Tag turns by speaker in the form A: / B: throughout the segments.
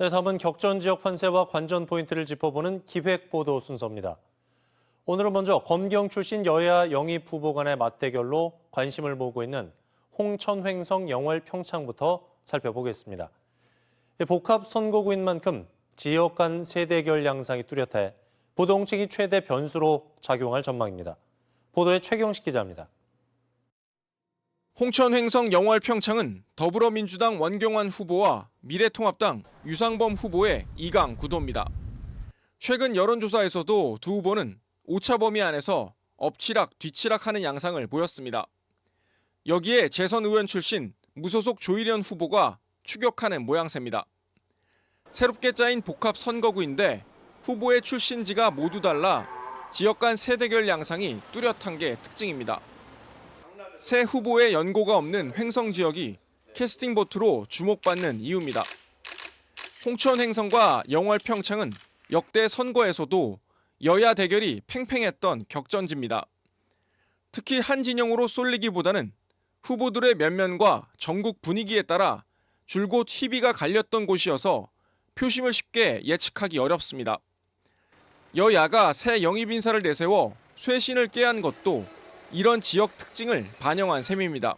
A: 네, 다음은 격전 지역 판세와 관전 포인트를 짚어보는 기획 보도 순서입니다. 오늘은 먼저 검경 출신 여야 영입 후보 간의 맞대결로 관심을 모으고 있는 홍천횡성 영월 평창부터 살펴보겠습니다. 이 복합 선거구인 만큼 지역 간 세대결 양상이 뚜렷해 부동층이 최대 변수로 작용할 전망입니다. 보도에 최경식 기자입니다.
B: 홍천 횡성 영월 평창은 더불어민주당 원경환 후보와 미래통합당 유상범 후보의 2강 구도입니다. 최근 여론조사에서도 두 후보는 오차 범위 안에서 엎치락 뒤치락하는 양상을 보였습니다. 여기에 재선 의원 출신 무소속 조일현 후보가 추격하는 모양새입니다. 새롭게 짜인 복합 선거구인데 후보의 출신지가 모두 달라 지역 간 세대결 양상이 뚜렷한 게 특징입니다. 새 후보의 연고가 없는 횡성 지역이 캐스팅 보트로 주목받는 이유입니다. 홍천 횡성과 영월 평창은 역대 선거에서도 여야 대결이 팽팽했던 격전지입니다. 특히 한 진영으로 쏠리기보다는 후보들의 면면과 전국 분위기에 따라 줄곧 희비가 갈렸던 곳이어서 표심을 쉽게 예측하기 어렵습니다. 여야가 새 영입 인사를 내세워 쇄신을 깨한 것도 이런 지역 특징을 반영한 셈입니다.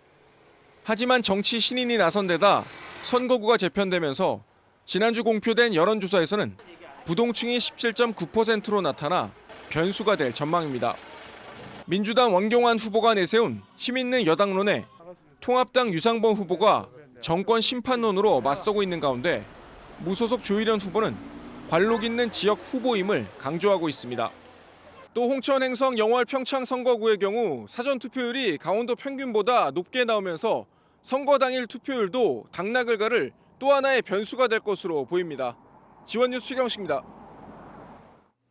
B: 하지만 정치 신인이 나선 데다 선거구가 재편되면서 지난주 공표된 여론조사에서는 부동층이 17.9%로 나타나 변수가 될 전망입니다. 민주당 원경환 후보가 내세운 힘있는 여당론에 통합당 유상범 후보가 정권 심판론으로 맞서고 있는 가운데 무소속 조일현 후보는 관록 있는 지역 후보임을 강조하고 있습니다. 또 홍천 행성 영월 평창 선거구의 경우 사전 투표율이 강원도 평균보다 높게 나오면서 선거 당일 투표율도 당락 결과를 또 하나의 변수가 될 것으로 보입니다. 지원뉴스 최경식입니다.